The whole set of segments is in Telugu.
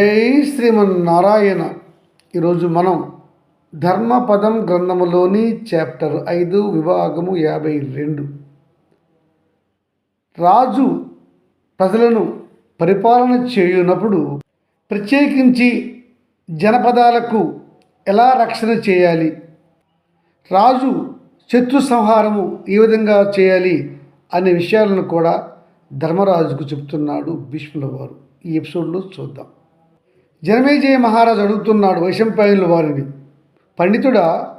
జై శ్రీమన్నారాయణ. ఈరోజు మనం ధర్మపదం గ్రంథములోని చాప్టర్ ఐదు విభాగము యాభై రెండు. రాజు ప్రజలను పరిపాలన చేయునప్పుడు ప్రత్యేకించి జనపదాలకు ఎలా రక్షణ చేయాలి? రాజు శత్రు సంహారము ఏ విధంగా చేయాలి అనే విషయాలను కూడా ధర్మరాజుకు చెప్తున్నాడు భీష్ముల వారు. ఈ ఎపిసోడ్లో చూద్దాం. జనమేజయ మహారాజు అడుగుతున్నాడు వైశంపాయనుల వారిని. పండితుడా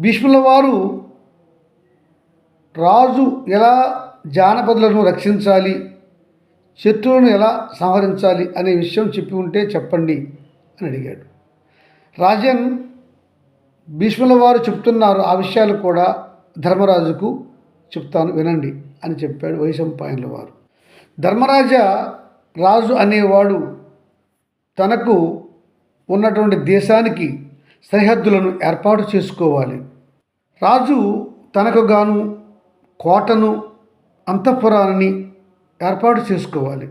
భీష్ముల వారు రాజు ఎలా జానపదులను రక్షించాలి శత్రువులను ఎలా సంహరించాలి అనే విషయం చెప్పి ఉంటే చెప్పండి అని అడిగాడు. రాజన్ భీష్ముల వారు చెప్తున్నారు ఆ విషయాలు కూడా ధర్మరాజుకు చెప్తాను వినండి అని చెప్పాడు వైశంపాయనుల వారు. ధర్మరాజ రాజు అనేవాడు తనకు ఉన్నటువంటి దేశానికి సరిహద్దులను ఏర్పాటు చేసుకోవాలి. రాజు తనకు గాను కోటను అంతఃపురాన్ని ఏర్పాటు చేసుకోవాలి.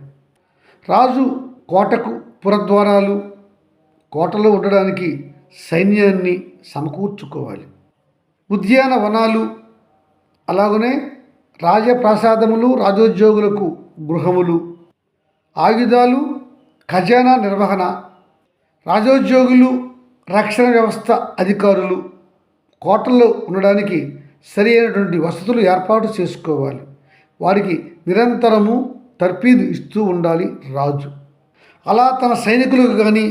రాజు కోటకు పురద్వారాలు కోటలో ఉండడానికి సైన్యాన్ని సమకూర్చుకోవాలి. ఉద్యానవనాలు అలాగనే రాజప్రాసాదములు రాజోద్యోగులకు గృహములు ఆయుధాలు ఖజానా నిర్వహణ రాజోద్యోగులు రక్షణ వ్యవస్థ అధికారులు కోటల్లో ఉండడానికి సరి అయినటువంటి వసతులు ఏర్పాటు చేసుకోవాలి. వారికి నిరంతరము తర్పీదు ఇస్తూ ఉండాలి రాజు. అలా తన సైనికులకు కానీ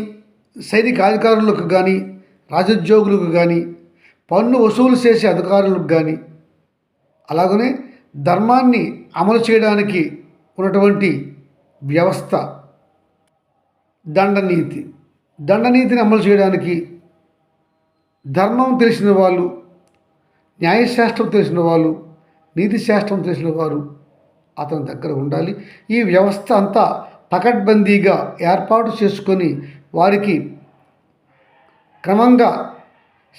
సైనిక అధికారులకు కానీ రాజోద్యోగులకు కానీ పన్ను వసూలు చేసే అధికారులకు కానీ అలాగనే ధర్మాన్ని అమలు చేయడానికి ఉన్నటువంటి వ్యవస్థ దండనీతి. దండనీతిని అమలు చేయడానికి ధర్మం తెలిసిన వాళ్ళు న్యాయశాస్త్రం తెలిసిన వాళ్ళు నీతి శాస్త్రం తెలిసిన వారు అతని దగ్గర ఉండాలి. ఈ వ్యవస్థ అంతా పకడ్బందీగా ఏర్పాటు చేసుకొని వారికి క్రమంగా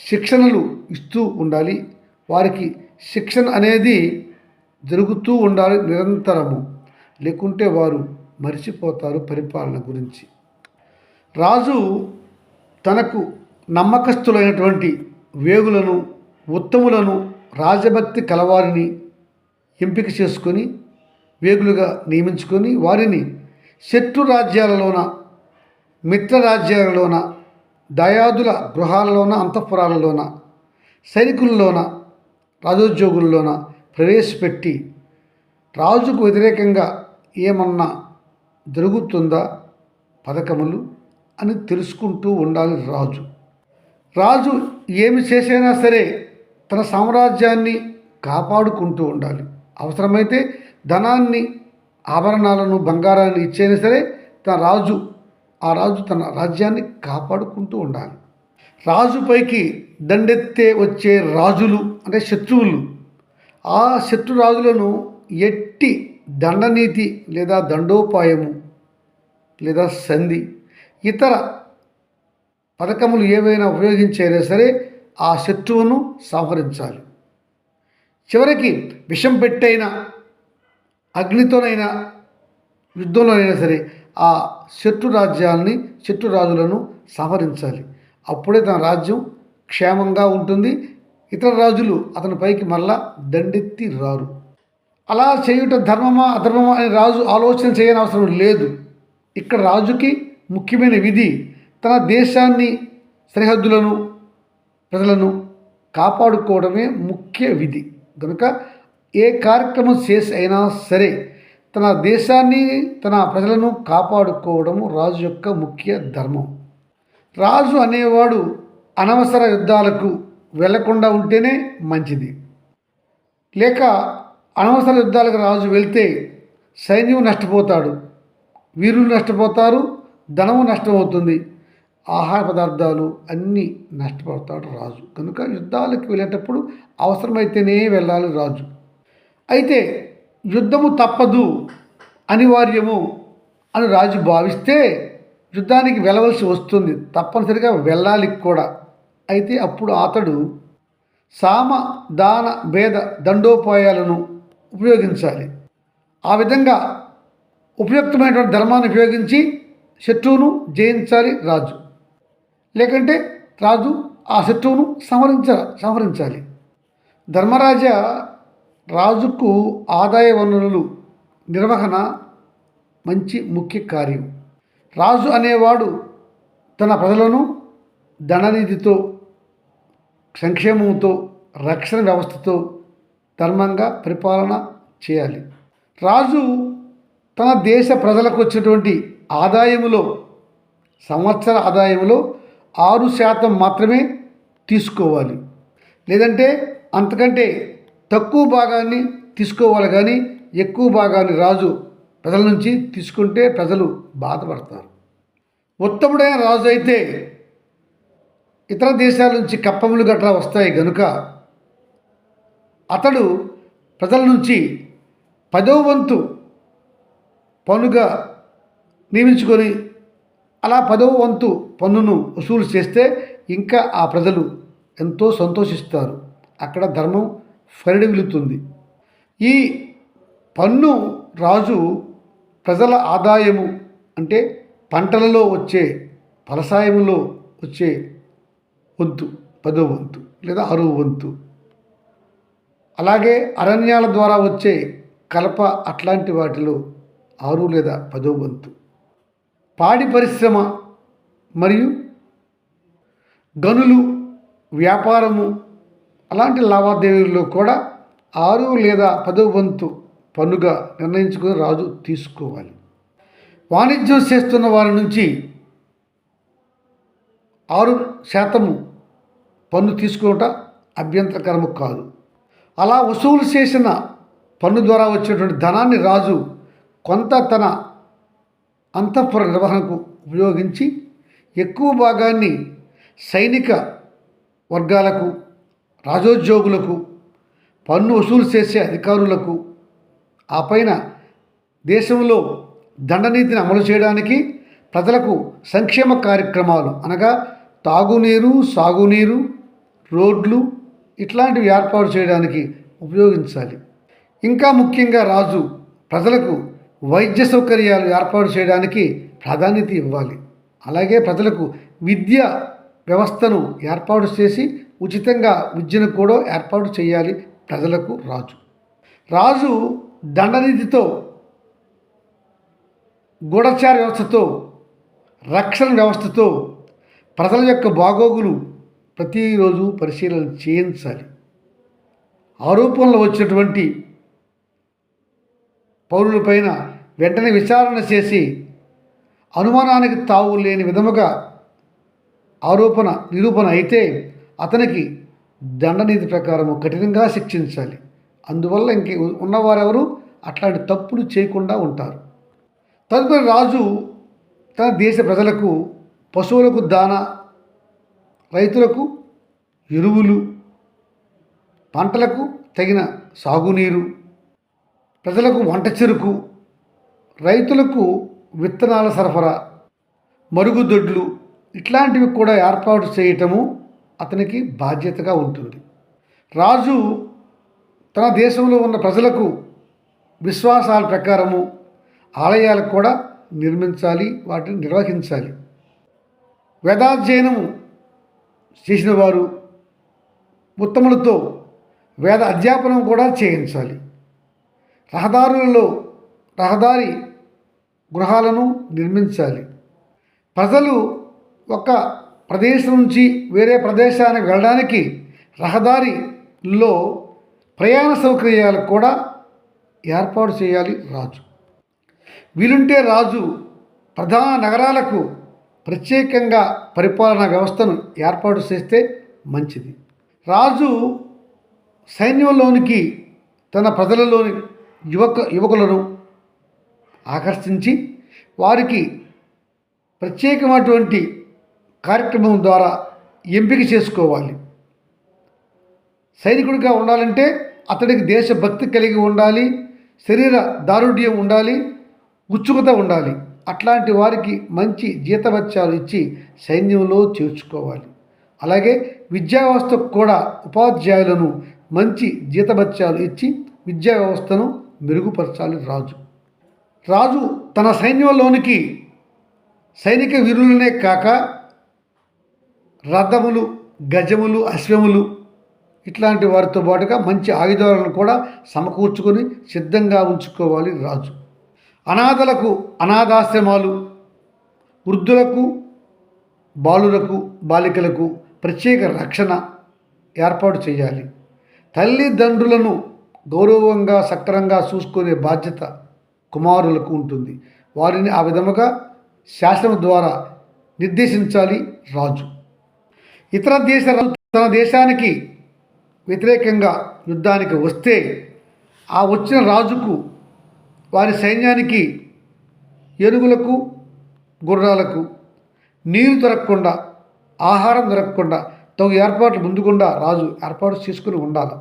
శిక్షణలు ఇస్తూ ఉండాలి. వారికి శిక్షణ అనేది జరుగుతూ ఉండాలి నిరంతరము. లేకుంటే వారు మర్చిపోతారు పరిపాలన గురించి. రాజు తనకు నమ్మకస్తులైనటువంటి వేగులను ఉత్తములను రాజభక్తి కలవారిని ఎంపిక చేసుకొని వేగులుగా నియమించుకొని వారిని శత్రు రాజ్యాలలోన మిత్ర రాజ్యాలలోన దయాదుల గృహాలలోన అంతఃపురాలలోన సైనికుల్లోన రాజోద్యోగుల్లోన ప్రవేశపెట్టి రాజుకు వ్యతిరేకంగా ఏమన్నా జరుగుతుందా? పథకములు అని తెలుసుకుంటూ ఉండాలి రాజు. రాజు ఏమి చేసైనా సరే తన సామ్రాజ్యాన్ని కాపాడుకుంటూ ఉండాలి. అవసరమైతే ధనాన్ని ఆభరణాలను బంగారాన్ని ఇచ్చైనా సరే తన రాజు ఆ రాజు తన రాజ్యాన్ని కాపాడుకుంటూ ఉండాలి. రాజుపైకి దండెత్తే వచ్చే రాజులు అంటే శత్రువులు ఆ శత్రు రాజులను ఎట్టి దండనీతి లేదా దండోపాయము లేదా సంధి ఇతర పథకములు ఏవైనా ఉపయోగించైనా సరే ఆ శత్రువును సంహరించాలి. చివరికి విషం పెట్టైనా అగ్నితోనైనా యుద్ధంలోనైనా సరే ఆ శత్రు రాజ్యాలని శత్రు రాజులను సంహరించాలి. అప్పుడే తన రాజ్యం క్షేమంగా ఉంటుంది. ఇతర రాజులు అతని పైకి మళ్ళా దండెత్తి రారు. అలా చేయుట ధర్మమా అధర్మమా అని రాజు ఆలోచన చేయని అవసరం లేదు. ఇక్కడ రాజుకి ముఖ్యమైన విధి తన దేశాన్ని సరిహద్దులను ప్రజలను కాపాడుకోవడమే ముఖ్య విధి. కనుక ఏ కార్యక్రమం చేసి అయినా సరే తన దేశాన్ని తన ప్రజలను కాపాడుకోవడము రాజు యొక్క ముఖ్య ధర్మం. రాజు అనేవాడు అనవసర యుద్ధాలకు వెళ్ళకుండా ఉంటేనే మంచిది. లేక అనవసర యుద్ధాలకు రాజు వెళ్తే సైన్యం నష్టపోతాడు వీరులు నష్టపోతారు ధనము నష్టమవుతుంది. ఆహార పదార్థాలు అన్నీ నష్టపడతాడు రాజు. కనుక యుద్ధాలకు వెళ్ళేటప్పుడు అవసరమైతేనే వెళ్ళాలి రాజు. అయితే యుద్ధము తప్పదు అనివార్యము అని రాజు భావిస్తే యుద్ధానికి వెళ్ళవలసి వస్తుంది. తప్పనిసరిగా వెళ్ళాలి కూడా. అయితే అప్పుడు అతడు సామ దాన భేద దండోపాయాలను ఉపయోగించాలి. ఆ విధంగా ఉపయుక్తమైనటువంటి ధర్మాన్ని ఉపయోగించి శత్రువును జయించాలి రాజు. లేకంటే రాజు ఆ శత్రువును సంహరించ సంహరించాలి. ధర్మరాజా రాజుకు ఆదాయ వనరులు నిర్వహణ మంచి ముఖ్య కార్యం. రాజు అనేవాడు తన ప్రజలను ధననిధితో సంక్షేమంతో రక్షణ వ్యవస్థతో ధర్మంగా పరిపాలన చేయాలి. రాజు తన దేశ ప్రజలకు వచ్చినటువంటి ఆదాయములో సంవత్సర ఆదాయంలో ఆరు శాతం మాత్రమే తీసుకోవాలి. లేదంటే అంతకంటే తక్కువ భాగాన్ని తీసుకోవాలి కానీ ఎక్కువ భాగాన్ని రాజు ప్రజల నుంచి తీసుకుంటే ప్రజలు బాధపడతారు. ఉత్తముడైన రాజు అయితే ఇతర దేశాల నుంచి కప్పములు గట్రా వస్తాయి గనుక అతడు ప్రజల నుంచి పదో వంతు పనుగా నియమించుకొని అలా పదవ వంతు పన్నును వసూలు చేస్తే ఇంకా ఆ ప్రజలు ఎంతో సంతోషిస్తారు. అక్కడ ధర్మం ఫరిడివిలుతుంది ఈ పన్ను రాజు ప్రజల ఆదాయము అంటే పంటలలో వచ్చే ఫలసాయములో వచ్చే వంతు పదో వంతు లేదా అరువు వంతు. అలాగే అరణ్యాల ద్వారా వచ్చే కలప అట్లాంటి వాటిలో ఆరు లేదా పదో వంతు. పాడి పరిశ్రమ మరియు గనులు వ్యాపారము అలాంటి లావాదేవీల్లో కూడా ఆరు లేదా పదవ వంతు పన్నుగా నిర్ణయించుకుని రాజు తీసుకోవాలి. వాణిజ్యం చేస్తున్న వారి నుంచి ఆరు శాతము పన్ను తీసుకోవటం అభ్యంతరకరము కాదు. అలా వసూలు చేసిన పన్ను ద్వారా వచ్చేటువంటి ధనాన్ని రాజు కొంత తన అంతఃపుర నిర్వహణకు ఉపయోగించి ఎక్కువ భాగాన్ని సైనిక వర్గాలకు రాజోద్యోగులకు పన్ను వసూలు చేసే అధికారులకు ఆ పైన దేశంలో దండనీతిని అమలు చేయడానికి ప్రజలకు సంక్షేమ కార్యక్రమాలు అనగా తాగునీరు సాగునీరు రోడ్లు ఇట్లాంటివి ఏర్పాటు చేయడానికి ఉపయోగించాలి. ఇంకా ముఖ్యంగా రాజు ప్రజలకు వైద్య సౌకర్యాలు ఏర్పాటు చేయడానికి ప్రాధాన్యత ఇవ్వాలి. అలాగే ప్రజలకు విద్య వ్యవస్థను ఏర్పాటు చేసి ఉచితంగా విద్యను కూడా ఏర్పాటు చేయాలి ప్రజలకు రాజు. రాజు దండనిధితో గూఢచార వ్యవస్థతో రక్షణ వ్యవస్థతో ప్రజల యొక్క బాగోగులు ప్రతిరోజు పరిశీలన చేయించాలి. ఆరోపణలు వచ్చినటువంటి పౌరులపైన వెంటనే విచారణ చేసి అనుమానానికి తావు లేని విధముగా ఆరోపణ నిరూపణ అయితే అతనికి దండనీతి ప్రకారము కఠినంగా శిక్షించాలి. అందువల్ల ఇంక ఉన్నవారెవరు అట్లాంటి తప్పులు చేయకుండా ఉంటారు. తదుపరి రాజు తన దేశ ప్రజలకు పశువులకు దాన రైతులకు ఎరువులు పంటలకు తగిన సాగునీరు ప్రజలకు వంట చెరుకు రైతులకు విత్తనాల సరఫరా మరుగుదొడ్లు ఇట్లాంటివి కూడా ఏర్పాటు చేయటము అతనికి బాధ్యతగా ఉంటుంది. రాజు తన దేశంలో ఉన్న ప్రజలకు విశ్వాసాల ప్రకారము ఆలయాలకు కూడా నిర్మించాలి వాటిని నిర్వహించాలి. వేదాధ్యయనము చేసిన వారు ఉత్తములతో వేద అధ్యాపనం కూడా చేయించాలి. రహదారులలో రహదారి గృహాలను నిర్మించాలి. ప్రజలు ఒక ప్రదేశం నుంచి వేరే ప్రదేశానికి వెళ్ళడానికి రహదారిలో ప్రయాణ సౌకర్యాలు కూడా ఏర్పాటు చేయాలి రాజు. వీలుంటే రాజు ప్రధాన నగరాలకు ప్రత్యేకంగా పరిపాలనా వ్యవస్థను ఏర్పాటు చేస్తే మంచిది. రాజు సైన్యంలోనికి తన ప్రజలలోని యువక యువకులను ఆకర్షించి వారికి ప్రత్యేకమైనటువంటి కార్యక్రమం ద్వారా ఎంపిక చేసుకోవాలి. సైనికుడిగా ఉండాలంటే అతడికి దేశభక్తి కలిగి ఉండాలి శరీర దారుఢ్యం ఉండాలి ఉత్సుకత ఉండాలి. అట్లాంటి వారికి మంచి జీతవత్యాలు ఇచ్చి సైన్యంలో చేర్చుకోవాలి. అలాగే విద్యా వ్యవస్థకు కూడా ఉపాధ్యాయులను మంచి జీతభత్యాలు ఇచ్చి విద్యా వ్యవస్థను మెరుగుపరచాలి రాజు. రాజు తన సైన్యంలోనికి సైనిక వీరులనే కాక రథములు గజములు అశ్వములు ఇట్లాంటి వారితో పాటుగా మంచి ఆయుధాలను కూడా సమకూర్చుకొని సిద్ధంగా ఉంచుకోవాలి రాజు. అనాథలకు అనాథాశ్రమాలు వృద్ధులకు బాలులకు బాలికలకు ప్రత్యేక రక్షణ ఏర్పాటు చేయాలి. తల్లిదండ్రులను గౌరవంగా సక్రంగా చూసుకునే బాధ్యత కుమారులకు ఉంటుంది. వారిని ఆ విధముగా శాసనం ద్వారా నిర్దేశించాలి రాజు. ఇతర దేశ తన దేశానికి వ్యతిరేకంగా యుద్ధానికి వస్తే ఆ వచ్చిన రాజుకు వారి సైన్యానికి ఏనుగులకు గుర్రాలకు నీరు దొరకకుండా ఆహారం దొరకకుండా తగు ఏర్పాట్లు ముందుకుండా రాజు ఏర్పాటు చేసుకుని ఉండాలి.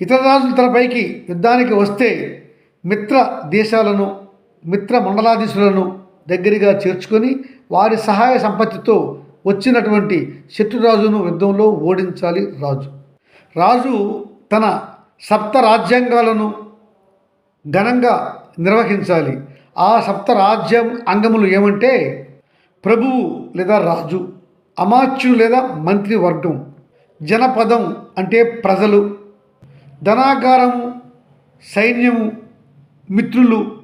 ఇతర రాజులు తనపైకి యుద్ధానికి వస్తే మిత్ర దేశాలను మిత్ర మండలాధీశులను దగ్గరగా చేర్చుకొని వారి సహాయ సంపత్తితో వచ్చినటువంటి శత్రురాజును యుద్ధంలో ఓడించాలి రాజు. రాజు తన సప్త రాజ్యాంగాలను ఘనంగా నిర్వహించాలి. ఆ సప్త రాజ్యం అంగములు ఏమంటే ప్రభువు లేదా రాజు అమాత్యుడు లేదా మంత్రివర్గం జనపదం అంటే ప్రజలు ధనాగారము సైన్యము మిత్రులు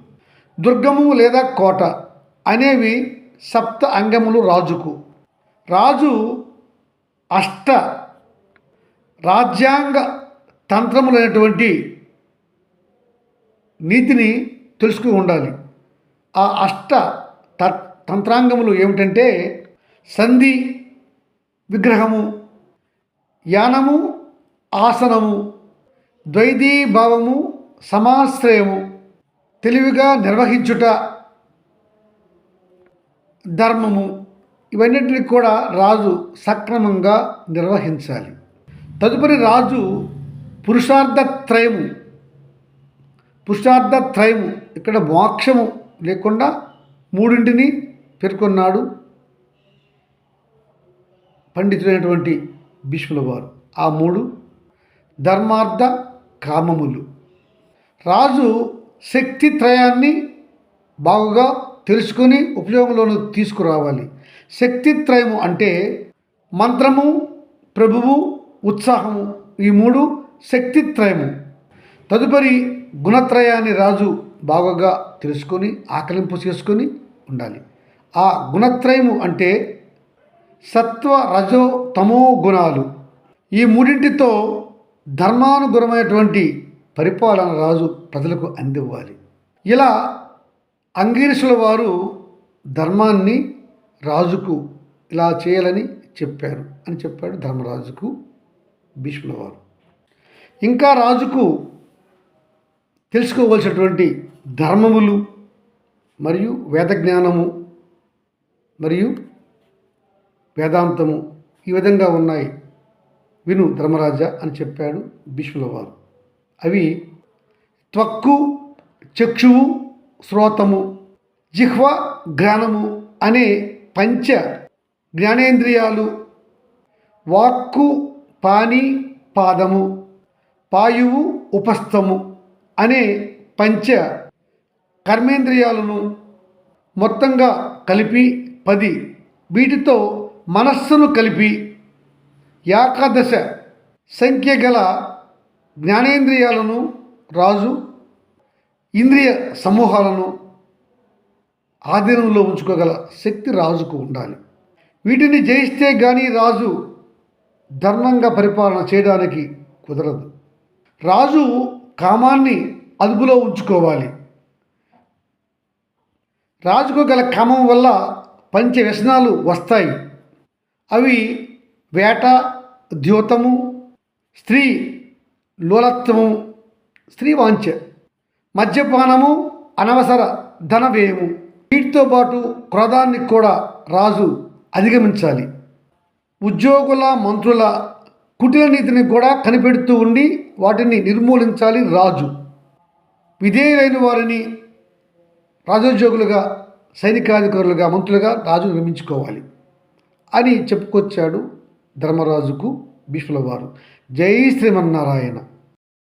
దుర్గము లేదా కోట అనేవి సప్త అంగములు రాజుకు. రాజు అష్ట రాజ్యాంగ తంత్రములైనటువంటి నీతిని తెలుసుకుని ఉండాలి. ఆ అష్ట త తంత్రాంగములు ఏమిటంటే సంధి విగ్రహము యానము ఆసనము ద్వైతీభావము సమాశ్రయము తెలివిగా నిర్వహించుట ధర్మము ఇవన్నింటినీ కూడా రాజు సక్రమంగా నిర్వహించాలి. తదుపరి రాజు పురుషార్థ త్రయము త్రయము ఇక్కడ మోక్షము లేకుండా మూడింటిని పేర్కొన్నాడు పండితులైనటువంటి భీష్ముల వారు. ఆ మూడు ధర్మార్థ కామములు. రాజు శక్తి త్రయాన్ని బాగుగా తెలుసుకొని ఉపయోగంలోను తీసుకురావాలి. శక్తి త్రయము అంటే మంత్రము ప్రభువు ఉత్సాహము ఈ మూడు శక్తి త్రయము తదుపరి గుణత్రయాన్ని రాజు బాగుగా తెలుసుకొని ఆకలింపు చేసుకొని ఉండాలి. ఆ గుణత్రయము అంటే సత్వ రజో తమో గుణాలు. ఈ మూడింటితో ధర్మానుగుణమైనటువంటి పరిపాలన రాజు ప్రజలకు అందివ్వాలి. ఇలా అంగీరసుల వారు ధర్మాన్ని రాజుకు ఇలా చేయాలని చెప్పారు అని చెప్పాడు ధర్మరాజుకు భీష్ముల వారు ఇంకా రాజుకు తెలుసుకోవలసినటువంటి ధర్మములు మరియు వేద జ్ఞానము మరియు వేదాంతము ఈ విధంగా ఉన్నాయి. విను ధర్మరాజా అని చెప్పాడు భీష్ముల వారు అవి త్వక్కు చక్షువు శ్రోతము జిహ్వ జ్ఞానము అనే పంచ జ్ఞానేంద్రియాలు వాక్కు పాని పాదము పాయువు ఉపస్థము అనే పంచ కర్మేంద్రియాలను మొత్తంగా కలిపి పది. వీటితో మనస్సును కలిపి ఏకాదశ సంఖ్య గల జ్ఞానేంద్రియాలను రాజు ఇంద్రియ సమూహాలను ఆధీనంలో ఉంచుకోగల శక్తి రాజుకు ఉండాలి. వీటిని జయిస్తే కానీ రాజు ధర్మంగా పరిపాలన చేయడానికి కుదరదు. రాజు కామాన్ని అదుపులో ఉంచుకోవాలి. రాజుకు గల కామం వల్ల పంచ వ్యసనాలు వస్తాయి. అవి వేట ద్యోతము స్త్రీ లోలత్వము స్త్రీ వాంఛ మద్యపానము అనవసర ధన వ్యయము వీటితో పాటు క్రోధాన్ని కూడా రాజు అధిగమించాలి. ఉద్యోగుల మంత్రుల కుటిల నీతిని కూడా కనిపెడుతూ ఉండి వాటిని నిర్మూలించాలి రాజు. విధేయులైన వారిని రాజోద్యోగులుగా సైనికాధికారులుగా మంత్రులుగా రాజు నిర్మించుకోవాలి అని చెప్పుకొచ్చాడు ధర్మరాజుకు భీష్ముల వారు జై శ్రీమన్నారాయణ.